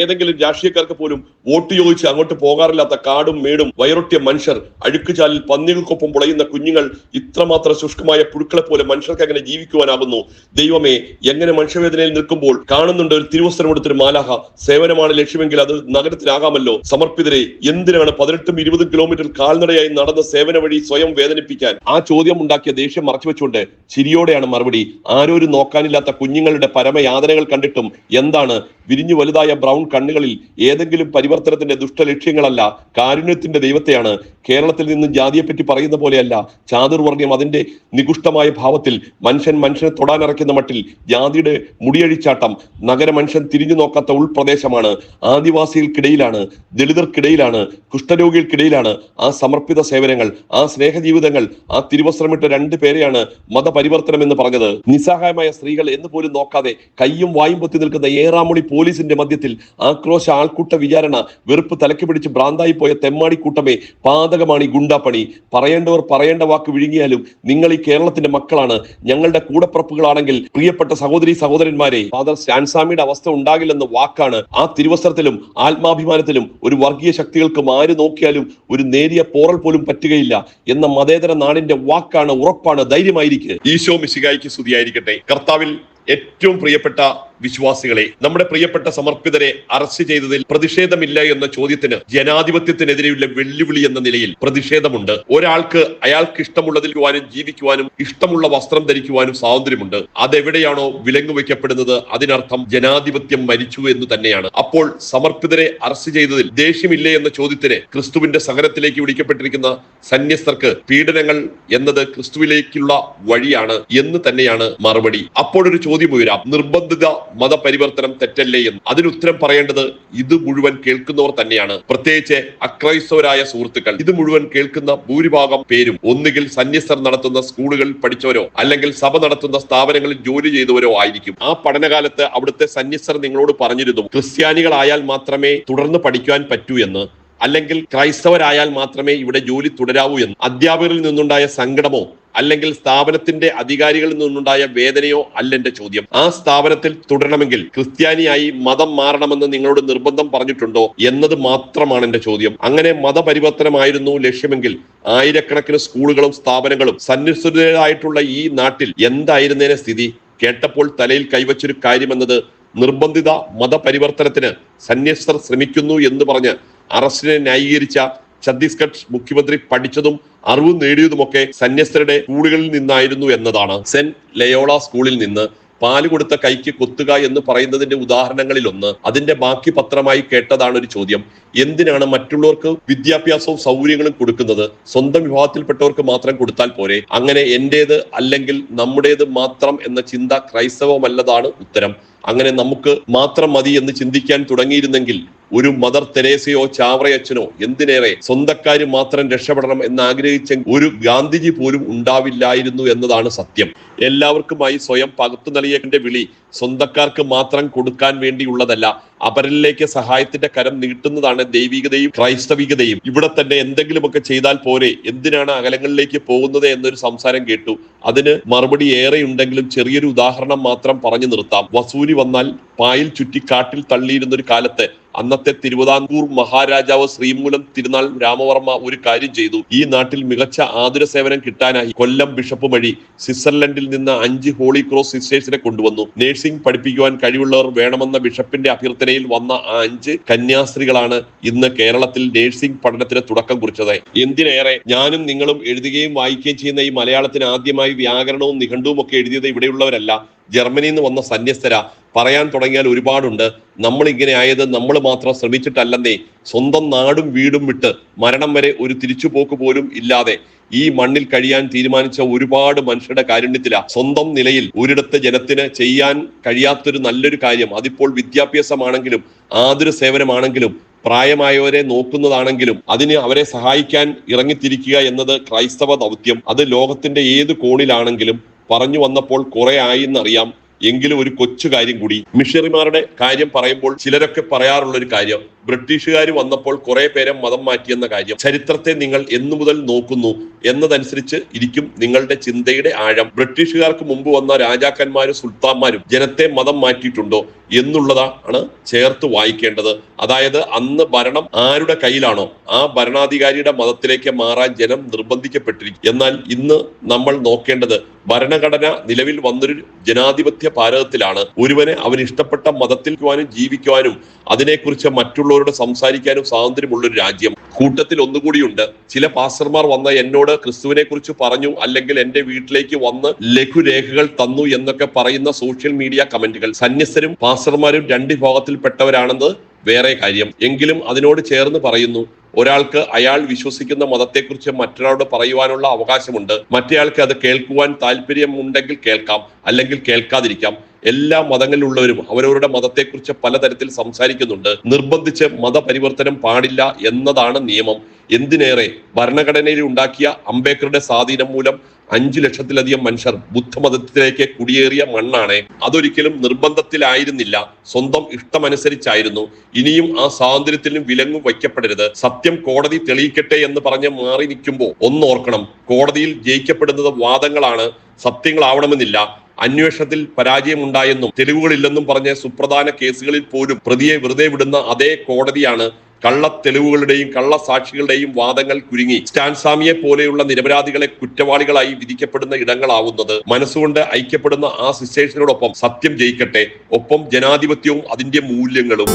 ഏതെങ്കിലും രാഷ്ട്രീയക്കാർക്ക് പോലും വോട്ട് ചോദിച്ച് അങ്ങോട്ട് പോകാറില്ലാത്ത കാടും മേടും വയറൊട്ടിയ മനുഷ്യർ അഴുക്കുചാലിൽ പന്നികൾക്കൊപ്പം പുളയുന്ന കുഞ്ഞുങ്ങൾ ഇത്രമാത്രം ശുഷ്കമായ പുഴുക്കളെ പോലെ മനുഷ്യർക്ക് എങ്ങനെ ജീവിക്കുവാനാകുന്നു? ദൈവമേ എങ്ങനെ മനുഷ്യവേദനയിൽ നിൽക്കുമ്പോൾ കാണുന്നുണ്ട് ഒരു തിരുവസ്ത്രം എടുത്തൊരു മാലാഹ. സേവനമാണ് ലക്ഷ്യമെങ്കിൽ അത് നഗരത്തിലാകാമല്ലോ. സമർപ്പിതരെ എന്തിനാണ് പതിനെട്ടും ഇരുപതും കിലോമീറ്റർ കാൽനടയായി നടന്ന സേവന വഴി സ്വയം വേദനിപ്പിക്കാൻ? ആ ചോദ്യം ഉണ്ടാക്കിയ ദേഷ്യം മറച്ചുവെച്ചുകൊണ്ട് ചിരിയോടെയാണ് മറുപടി. ആരോരും നോക്കാനില്ലാത്ത കുഞ്ഞുങ്ങളുടെ പരമയാതനകൾ കണ്ടിട്ടും എന്താണ് വിരിഞ്ഞു വലുതായ ബ്രൗൺ കണ്ണുകളിൽ ഏതെങ്കിലും പരിവർത്തനത്തിന്റെ ദുഷ്ടലക്ഷ്യങ്ങളല്ല കാരുണ്യത്തിന്റെ ദൈവത്തെയാണ്. കേരളത്തിൽ നിന്നും ജാതിയെപ്പറ്റി പറയുന്ന പോലെയല്ല ചാതുർവർണയം അതിന്റെ നികുഷ്ടമായ ഭാവത്തിൽ മനുഷ്യൻ മനുഷ്യനെ തൊടാനിറക്കുന്ന മട്ടിൽ ജാതിയുടെ മുടിയഴിച്ചാട്ടം നഗര മനുഷ്യൻ തിരിഞ്ഞു നോക്കാത്ത ഉൾപ്രദേശമാണ് ആദിവാസികൾക്കിടയിലാണ് ദളിതർക്കിടയിലാണ് കുഷ്ഠരോഗികൾക്കിടയിലാണ് ആ സമർപ്പിത സേവനങ്ങൾ ആ സ്നേഹജീവിതങ്ങൾ ആ തിരുവസ്ത്രമിട്ട രണ്ട് പേരെയാണ് മതപരിവർത്തനം എന്ന് പറഞ്ഞത്. നിസ്സഹായമായ സ്ത്രീകൾ എന്ന് പോലും നോക്കാതെ കയ്യും വായും പൊത്തി നിൽക്കുന്ന ഏറാമുടി പോലീസിന്റെ മധ്യത്തിൽ ആക്രോശ ആൾക്കൂട്ട വിചാരണ വെറുപ്പ് തലക്ക് പിടിച്ച് ഭ്രാന്തായി പോയ തെമ്മാടി കൂട്ടമേ പാതകമാണ് ഈ ഗുണ്ടാപ്പണി. പറയേണ്ടവർ പറയേണ്ട വാക്ക് വിഴുങ്ങിയാലും നിങ്ങൾ ഈ കേരളത്തിന്റെ മക്കളാണ്. ഞങ്ങളുടെ കൂടപ്പുറപ്പുകളാണെങ്കിൽ പ്രിയപ്പെട്ട സഹോദരി സഹോദരന്മാരെ ഫാദർ സ്റ്റാൻസാമിയുടെ അവസ്ഥ ഉണ്ടാകില്ലെന്ന വാക്കാണ് ആ തിരുവസ്ത്രത്തിലും ആത്മാഭിമാനത്തിലും ഒരു വർഗീയ ശക്തികൾക്കും ആര് നോക്കിയാലും ഒരു നേരിയ പോറൽ പോലും പറ്റുകയില്ല എന്ന മതേതര നാടിന്റെ വാക്കാണ് ഉറപ്പാണ് ധൈര്യമായിരിക്കും. ഈശോ മിശികായിക്ക് സ്തുതിയായിരിക്കട്ടെ. കർത്താവിൽ ഏറ്റവും പ്രിയപ്പെട്ട വിശ്വാസികളെ നമ്മുടെ പ്രിയപ്പെട്ട സമർപ്പിതരെ അറസ്റ്റ് ചെയ്തതിൽ പ്രതിഷേധമില്ല എന്ന ചോദ്യത്തിന് ജനാധിപത്യത്തിനെതിരെയുള്ള വെല്ലുവിളി എന്ന നിലയിൽ പ്രതിഷേധമുണ്ട്. ഒരാൾക്ക് അയാൾക്ക് ഇഷ്ടമുള്ളതിൽ ജീവിക്കുവാനും ഇഷ്ടമുള്ള വസ്ത്രം ധരിക്കുവാനും സ്വാതന്ത്ര്യമുണ്ട്. അതെവിടെയാണോ വിലങ്ങു വയ്ക്കപ്പെടുന്നത് അതിനർത്ഥം ജനാധിപത്യം മരിച്ചു എന്ന് തന്നെയാണ്. അപ്പോൾ സമർപ്പിതരെ അറസ്റ്റ് ചെയ്തതിൽ ദേഷ്യമില്ലേ എന്ന ചോദ്യത്തിന് ക്രിസ്തുവിന്റെ സഹനത്തിലേക്ക് വിളിക്കപ്പെട്ടിരിക്കുന്ന സന്യസ്തർക്ക് പീഡനങ്ങൾ എന്നത് ക്രിസ്തുവിലേക്കുള്ള വഴിയാണ് എന്ന് തന്നെയാണ് മറുപടി. അപ്പോഴൊരു ചോദ്യം ഉയരാം. നിർബന്ധിത മതപരിവർത്തനം തെറ്റല്ലേ എന്ന്. അതിന് ഉത്തരം പറയേണ്ടത് ഇത് മുഴുവൻ കേൾക്കുന്നവർ തന്നെയാണ്. പ്രത്യേകിച്ച് അക്രൈസ്തവരായ സുഹൃത്തുക്കൾ. ഇത് മുഴുവൻ കേൾക്കുന്ന ഭൂരിഭാഗം പേരും. ഒന്നുകിൽ സന്യസ്തർ നടത്തുന്ന സ്കൂളുകളിൽ പഠിച്ചവരോ അല്ലെങ്കിൽ സഭ നടത്തുന്ന സ്ഥാപനങ്ങളിൽ ജോലി ചെയ്തവരോ ആയിരിക്കും. ആ പഠനകാലത്ത് അവിടുത്തെ സന്യസ്തർ നിങ്ങളോട് പറഞ്ഞിരുന്നു ക്രിസ്ത്യാനികളായാൽ മാത്രമേ തുടർന്ന് പഠിക്കുവാൻ പറ്റൂ എന്ന്. അല്ലെങ്കിൽ ക്രൈസ്തവരായാൽ മാത്രമേ ഇവിടെ ജോലി തുടരാവൂ എന്ന്. അധ്യാപകരിൽ നിന്നുണ്ടായ സങ്കടമോ അല്ലെങ്കിൽ സ്ഥാപനത്തിന്റെ അധികാരികളിൽ നിന്നുണ്ടായ വേദനയോ അല്ല എന്റെ ചോദ്യം. ആ സ്ഥാപനത്തിൽ തുടരണമെങ്കിൽ ക്രിസ്ത്യാനിയായി മതം മാറണമെന്ന് നിങ്ങളോട് നിർബന്ധം പറഞ്ഞിട്ടുണ്ടോ എന്നത് മാത്രമാണ് എന്റെ ചോദ്യം. അങ്ങനെ മതപരിവർത്തനമായിരുന്നു ലക്ഷ്യമെങ്കിൽ ആയിരക്കണക്കിന് സ്കൂളുകളും സ്ഥാപനങ്ങളും സന്നിശ്ചിതരായിട്ടുള്ള ഈ നാട്ടിൽ എന്തായിരുന്നേനെ സ്ഥിതി? കേട്ടപ്പോൾ തലയിൽ കൈവച്ചൊരു കാര്യമെന്നത് നിർബന്ധിത മതപരിവർത്തനത്തിന് സന്യസ്തർ ശ്രമിക്കുന്നു എന്ന് പറഞ്ഞ് അറസ്റ്റിനെ ന്യായീകരിച്ച ഛത്തീസ്ഗഡ് മുഖ്യമന്ത്രി പഠിച്ചതും അറിവ് നേടിയതുമൊക്കെ സന്യസ്തരുടെ സ്കൂളുകളിൽ നിന്നായിരുന്നു എന്നതാണ്. സെന്റ് ലയോള സ്കൂളിൽ നിന്ന് പാൽ കൊടുത്ത കൈക്ക് കൊത്തുക എന്ന് പറയുന്നതിന്റെ ഉദാഹരണങ്ങളിൽ ഒന്ന് അതിന്റെ ബാക്കി പത്രമായി കേട്ടതാണ് ഒരു ചോദ്യം. എന്തിനാണ് മറ്റുള്ളവർക്ക് വിദ്യാഭ്യാസവും സൗകര്യങ്ങളും കൊടുക്കുന്നത്? സ്വന്തം വിഭാഗത്തിൽപ്പെട്ടവർക്ക് മാത്രം കൊടുത്താൽ പോരെ? അങ്ങനെ എന്റേത് അല്ലെങ്കിൽ നമ്മുടേത് മാത്രം എന്ന ചിന്ത ക്രൈസ്തവമല്ലതാണ് ഉത്തരം. അങ്ങനെ നമുക്ക് മാത്രം മതി എന്ന് ചിന്തിക്കാൻ തുടങ്ങിയിരുന്നെങ്കിൽ ഒരു മദർ തെരേസയോ ചാവറയച്ചനോ എന്തിനേറെ സ്വന്തക്കാര് മാത്രം രക്ഷപ്പെടണം എന്ന് ആഗ്രഹിച്ച ഒരു ഗാന്ധിജി പോലും ഉണ്ടാവില്ലായിരുന്നു എന്നതാണ് സത്യം. എല്ലാവർക്കുമായി സ്വയം പകുത്തു നൽകിയതിന്റെ വിളി സ്വന്തക്കാർക്ക് മാത്രം കൊടുക്കാൻ വേണ്ടിയുള്ളതല്ല അപരനിലേക്ക് സഹായത്തിന്റെ കരം നീട്ടുന്നതാണ് ദൈവികതയും ക്രൈസ്തവികതയും. ഇവിടെ തന്നെ എന്തെങ്കിലുമൊക്കെ ചെയ്താൽ പോരെ എന്തിനാണ് അകലങ്ങളിലേക്ക് പോകുന്നത് എന്നൊരു സംസാരം കേട്ടു. അതിന് മറുപടി ഏറെ ഉണ്ടെങ്കിലും ചെറിയൊരു ഉദാഹരണം മാത്രം പറഞ്ഞു നിർത്താം. വസൂരി വന്നാൽ പായിൽ ചുറ്റി കാട്ടിൽ തള്ളിയിരുന്ന ഒരു കാലത്ത് അന്നത്തെ തിരുവിതാംകൂർ മഹാരാജാവ് ശ്രീമൂലം തിരുനാൾ രാമവർമ്മ ഒരു കാര്യം ചെയ്തു. ഈ നാട്ടിൽ മികച്ച ആതുര സേവനം കിട്ടാനായി കൊല്ലം ബിഷപ്പ് വഴി സ്വിറ്റ്സർലൻഡിൽ നിന്ന് അഞ്ച് ഹോളി ക്രോസ് സിസ്റ്റേഴ്സിനെ കൊണ്ടുവന്നു. നഴ്സിംഗ് പഠിപ്പിക്കുവാൻ കഴിവുള്ളവർ വേണമെന്ന ബിഷപ്പിന്റെ അഭ്യർത്ഥനയിൽ വന്ന ആ അഞ്ച് കന്യാസ്ത്രീകളാണ് ഇന്ന് കേരളത്തിൽ നഴ്സിംഗ് പഠനത്തിന് തുടക്കം കുറിച്ചത്. എന്തിനേറെ ഞാനും നിങ്ങളും എഴുതുകയും വായിക്കുകയും ചെയ്യുന്ന ഈ മലയാളത്തിന് ആദ്യമായി വ്യാകരണവും നിഘണ്ടുവും ഒക്കെ എഴുതിയത് ഇവിടെയുള്ളവരല്ല. ജർമ്മനിയിൽ നിന്ന് വന്ന സന്യസ്തര. പറയാൻ തുടങ്ങിയാൽ ഒരുപാടുണ്ട്. നമ്മൾ ഇങ്ങനെ ആയത് നമ്മൾ മാത്രം ശ്രമിച്ചിട്ടല്ലെന്നേ സ്വന്തം നാടും വീടും വിട്ട് മരണം വരെ ഒരു തിരിച്ചുപോക്ക് പോലും ഇല്ലാതെ ഈ മണ്ണിൽ കഴിയാൻ തീരുമാനിച്ച ഒരുപാട് മനുഷ്യരുടെ കാരുണ്യത്തില സ്വന്തം നിലയിൽ ഒരിടത്ത് ജനത്തിന് ചെയ്യാൻ കഴിയാത്തൊരു നല്ലൊരു കാര്യം. അതിപ്പോൾ വിദ്യാഭ്യാസമാണെങ്കിലും ആതൊരു സേവനമാണെങ്കിലും പ്രായമായവരെ നോക്കുന്നതാണെങ്കിലും അതിന് അവരെ സഹായിക്കാൻ ഇറങ്ങിത്തിരിക്കുക എന്നത് ക്രൈസ്തവ ദൗത്യം. അത് ലോകത്തിന്റെ ഏത് കോണിലാണെങ്കിലും പറഞ്ഞു വന്നപ്പോൾ കുറെ ആയി എന്നറിയാം. എങ്കിലും ഒരു കൊച്ചു കാര്യം കൂടി. മിഷണറിമാരുടെ കാര്യം പറയുമ്പോൾ ചിലരൊക്കെ പറയാറുള്ള ഒരു കാര്യം. ബ്രിട്ടീഷുകാർ വന്നപ്പോൾ കുറെ പേരെ മതം മാറ്റിയെന്ന കാര്യം. ചരിത്രത്തെ നിങ്ങൾ എന്നു മുതൽ നോക്കുന്നു എന്നതനുസരിച്ച് ഇരിക്കും നിങ്ങളുടെ ചിന്തയുടെ ആഴം. ബ്രിട്ടീഷുകാർക്ക് മുമ്പ് വന്ന രാജാക്കന്മാരും സുൽത്താന്മാരും ജനത്തെ മതം മാറ്റിയിട്ടുണ്ടോ? എന്നുള്ളതാണ് ചേർത്ത് വായിക്കേണ്ടത്. അതായത് അന്ന് ഭരണം ആരുടെ കയ്യിലാണോ ആ ഭരണാധികാരിയുടെ മതത്തിലേക്ക് മാറാൻ ജനം നിർബന്ധിക്കപ്പെട്ടിരിക്കും. എന്നാൽ ഇന്ന് നമ്മൾ നോക്കേണ്ടത് ഭരണഘടന നിലവിൽ വന്നൊരു ജനാധിപത്യ ഭാരതത്തിലാണ് ഒരുവനെ അവൻ ഇഷ്ടപ്പെട്ട മതത്തിൽ ജീവിക്കുവാനും അതിനെക്കുറിച്ച് മറ്റുള്ളവരോട് സംസാരിക്കാനും സ്വാതന്ത്ര്യമുള്ളൊരു രാജ്യം. കൂട്ടത്തിൽ ഒന്നുകൂടിയുണ്ട്. ചില പാസ്റ്റർമാർ വന്ന് എന്നോട് ക്രിസ്തുവിനെ കുറിച്ച് പറഞ്ഞു അല്ലെങ്കിൽ എന്റെ വീട്ടിലേക്ക് വന്ന് ലഘുരേഖകൾ തന്നു എന്നൊക്കെ പറയുന്ന സോഷ്യൽ മീഡിയ കമന്റുകൾ. സന്യസ്തരും പാസ്റ്റർമാരും രണ്ട് വിഭാഗത്തിൽപ്പെട്ടവരാണെന്ന് വേറെ കാര്യം. എങ്കിലും അതിനോട് ചേർന്ന് പറയുന്നു ഒരാൾക്ക് അയാൾ വിശ്വസിക്കുന്ന മതത്തെക്കുറിച്ച് മറ്റൊരാളോട് പറയുവാനുള്ള അവകാശമുണ്ട്. മറ്റേയാൾക്ക് അത് കേൾക്കുവാൻ താല്പര്യമുണ്ടെങ്കിൽ കേൾക്കാം അല്ലെങ്കിൽ കേൾക്കാതിരിക്കാം. എല്ലാ മതങ്ങളിലുള്ളവരും അവരവരുടെ മതത്തെക്കുറിച്ച് പലതരത്തിൽ സംസാരിക്കുന്നുണ്ട്. നിർബന്ധിച്ച് മതപരിവർത്തനം പാടില്ല എന്നതാണ് നിയമം. എന്തിനേറെ ഭരണഘടനയിൽ ഉണ്ടാക്കിയ അംബേദ്കറുടെ സ്വാധീനം മൂലം അഞ്ചു ലക്ഷത്തിലധികം മനുഷ്യർ ബുദ്ധമതത്തിലേക്ക് കുടിയേറിയ മണ്ണാണ്. അതൊരിക്കലും നിർബന്ധത്തിലായിരുന്നില്ല. സ്വന്തം ഇഷ്ടമനുസരിച്ചായിരുന്നു. ഇനിയും ആ സ്വാതന്ത്ര്യത്തിനും വിലങ്ങും വയ്ക്കപ്പെടരുത്. സത്യം കോടതി തെളിയിക്കട്ടെ എന്ന് പറഞ്ഞ് മാറി നിൽക്കുമ്പോൾ ഒന്നോർക്കണം. കോടതിയിൽ ജയിക്കപ്പെടുന്നത് വാദങ്ങളാണ്. സത്യങ്ങളാവണമെന്നില്ല. അന്വേഷണത്തിൽ പരാജയമുണ്ടായെന്നും തെളിവുകളില്ലെന്നും പറഞ്ഞ സുപ്രധാന കേസുകളിൽ പോലും പ്രതിയെ വെറുതെ വിടുന്ന അതേ കോടതിയാണ് കള്ള തെളിവുകളുടെയും കള്ള സാക്ഷികളുടെയും വാദങ്ങൾ കുരുങ്ങി. സ്റ്റാൻസാമിയെ പോലെയുള്ള നിരപരാധികളെ കുറ്റവാളികളായി വിധിക്കപ്പെടുന്ന ഇടങ്ങളാവുന്നത് മനസ്സുകൊണ്ട് ഐക്യപ്പെടുന്ന ആ സിസ്റ്റേഴ്സിനോടൊപ്പം സത്യം ജയിക്കട്ടെ ഒപ്പം ജനാധിപത്യവും അതിന്റെ മൂല്യങ്ങളും.